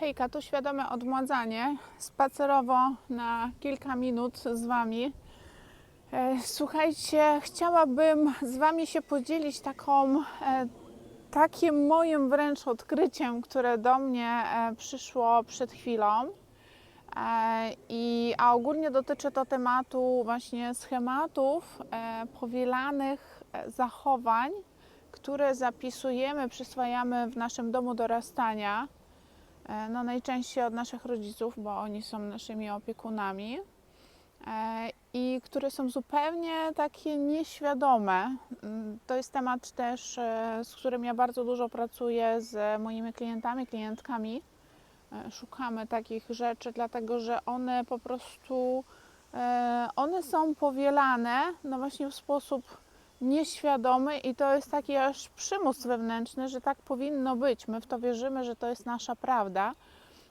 Hejka, tu świadome odmładzanie. Spacerowo na kilka minut z Wami. E, Słuchajcie, chciałabym z Wami się podzielić taką, e, takim moim wręcz odkryciem, które do mnie e, przyszło przed chwilą. I, a ogólnie dotyczy to tematu właśnie schematów powielanych zachowań, które zapisujemy, przyswajamy w naszym domu dorastania. E, No najczęściej od naszych rodziców, bo oni są naszymi opiekunami e, i które są zupełnie takie nieświadome. Mm, To jest temat też, e, z którym ja bardzo dużo pracuję z moimi klientami, klientkami. Szukamy takich rzeczy, dlatego że one po prostu one są powielane no właśnie w sposób nieświadomy i to jest taki aż przymus wewnętrzny, że tak powinno być. My w to wierzymy, że to jest nasza prawda.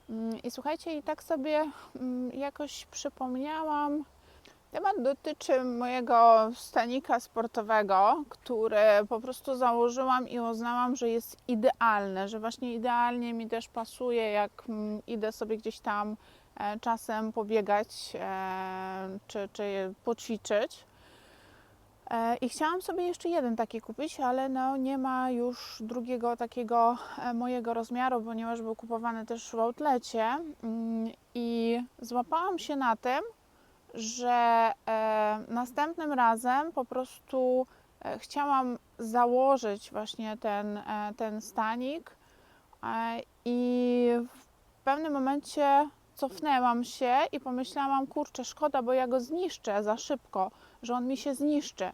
Mm, I słuchajcie, i tak sobie mm, jakoś przypomniałam. Temat dotyczy mojego stanika sportowego, który po prostu założyłam i uznałam, że jest idealny, że właśnie idealnie mi też pasuje, jak mm, idę sobie gdzieś tam e, czasem pobiegać e, czy, czy poćwiczyć. E, I chciałam sobie jeszcze jeden taki kupić, ale no nie ma już drugiego takiego e, mojego rozmiaru, ponieważ był kupowany też w outlecie. Mm, I złapałam się na tym, że e, następnym razem po prostu chciałam założyć właśnie ten, ten stanik i w pewnym momencie cofnęłam się i pomyślałam, kurczę, szkoda, bo ja go zniszczę za szybko, że on mi się zniszczy.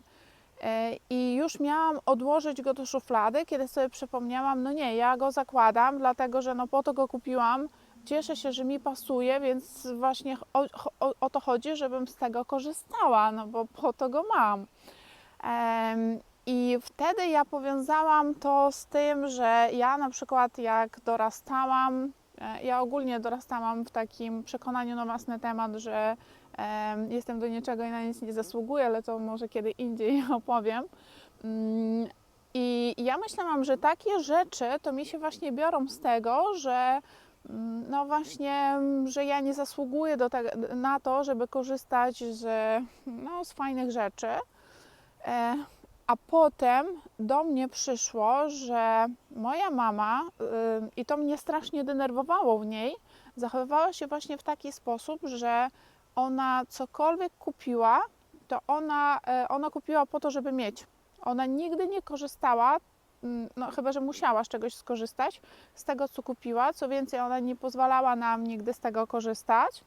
E, I już miałam odłożyć go do szuflady, kiedy sobie przypomniałam, no nie, ja go zakładam, dlatego że no po to go kupiłam. Cieszę się, że mi pasuje, więc właśnie o, o, o to chodzi, żebym z tego korzystała, no bo po to go mam. Em, I wtedy ja powiązałam to z tym, że ja na przykład jak dorastałam, ja ogólnie dorastałam w takim przekonaniu na własny temat, że em, jestem do niczego i na nic nie zasługuję, ale to może kiedy indziej opowiem. Mm, I ja myślałam, że takie rzeczy to mi się właśnie biorą z tego, że mm, no właśnie, że ja nie zasługuję do te, na to, żeby korzystać z, no, z fajnych rzeczy. A potem do mnie przyszło, że moja mama, y, i to mnie strasznie denerwowało w niej, zachowywała się właśnie w taki sposób, że ona cokolwiek kupiła, to ona, e, ona kupiła po to, żeby mieć. Ona nigdy nie korzystała, mm, no chyba, że musiała z czegoś skorzystać, z tego, co kupiła. Co więcej, ona nie pozwalała nam nigdy z tego korzystać.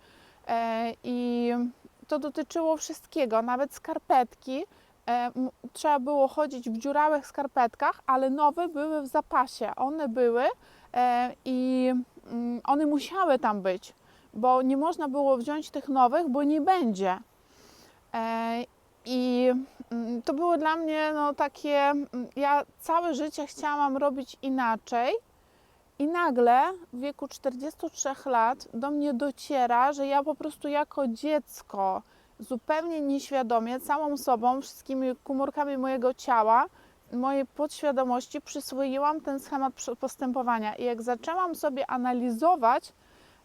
E, I to dotyczyło wszystkiego, nawet skarpetki. E, Trzeba było chodzić w dziurawych skarpetkach, ale nowe były w zapasie. One były e, i mm, one musiały tam być, bo nie można było wziąć tych nowych, bo nie będzie. E, I mm, to było dla mnie no, takie. mm, Ja całe życie chciałam robić inaczej. I nagle w wieku 43 lat do mnie dociera, że ja po prostu jako dziecko, zupełnie nieświadomie, całą sobą, wszystkimi komórkami mojego ciała, mojej podświadomości przyswoiłam ten schemat postępowania. I jak zaczęłam sobie analizować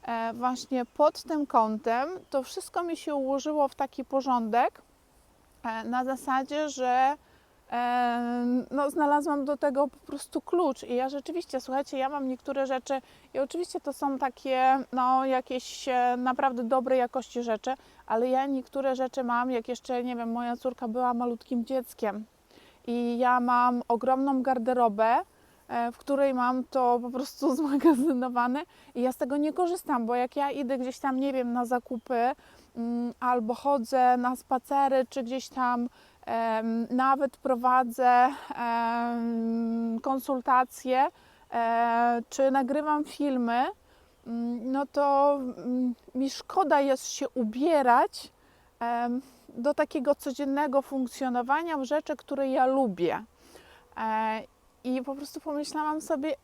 e, właśnie pod tym kątem, to wszystko mi się ułożyło w taki porządek e, na zasadzie, że no, znalazłam do tego po prostu klucz. I ja rzeczywiście, słuchajcie, ja mam niektóre rzeczy i oczywiście to są takie, no, jakieś e, naprawdę dobrej jakości rzeczy, ale ja niektóre rzeczy mam, jak jeszcze, nie wiem, moja córka była malutkim dzieckiem i ja mam ogromną garderobę, e, w której mam to po prostu zmagazynowane i ja z tego nie korzystam, bo jak ja idę gdzieś tam, nie wiem, na zakupy albo chodzę na spacery, czy gdzieś tam nawet prowadzę konsultacje, e, czy nagrywam filmy, mm, no to mm, mi szkoda jest się ubierać do takiego codziennego funkcjonowania w rzeczy, które ja lubię. E, I po prostu pomyślałam sobie,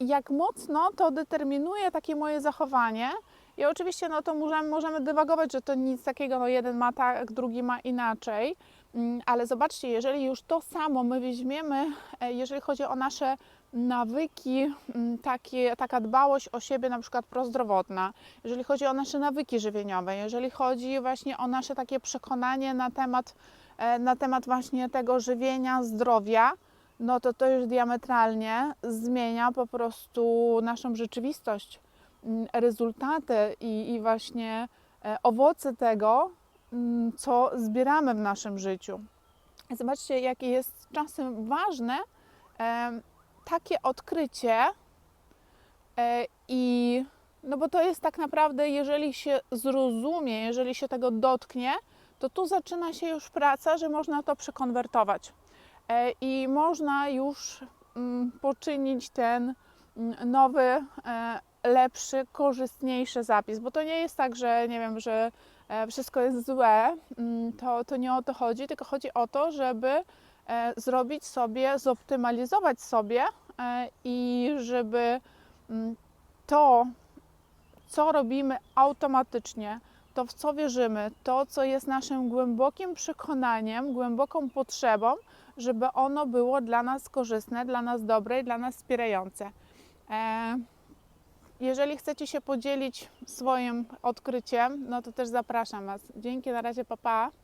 jak mocno to determinuje takie moje zachowanie. I oczywiście no to możemy, możemy dywagować, że to nic takiego, no jeden ma tak, drugi ma inaczej, Mm, ale zobaczcie, jeżeli już to samo my weźmiemy, e, jeżeli chodzi o nasze nawyki, mm, takie, taka dbałość o siebie, na przykład prozdrowotna, jeżeli chodzi o nasze nawyki żywieniowe, jeżeli chodzi właśnie o nasze takie przekonanie na temat, e, na temat właśnie tego żywienia, zdrowia, no to to już diametralnie zmienia po prostu naszą rzeczywistość, rezultaty i, i właśnie e, owoce tego, co zbieramy w naszym życiu. Zobaczcie, jakie jest czasem ważne em, takie odkrycie e, i no bo to jest tak naprawdę, jeżeli się zrozumie, jeżeli się tego dotknie, to tu zaczyna się już praca, że można to przekonwertować E, i można już poczynić ten nowy, e, lepszy, korzystniejszy zapis, bo to nie jest tak, że nie wiem, że e, wszystko jest złe, mm, to, to nie o to chodzi, tylko chodzi o to, żeby e, zrobić sobie, zoptymalizować sobie e, i żeby mm, to, co robimy automatycznie, to w co wierzymy, to co jest naszym głębokim przekonaniem, głęboką potrzebą, żeby ono było dla nas korzystne, dla nas dobre i dla nas wspierające. Jeżeli chcecie się podzielić swoim odkryciem, no to też zapraszam Was. Dzięki, na razie, papa. Pa.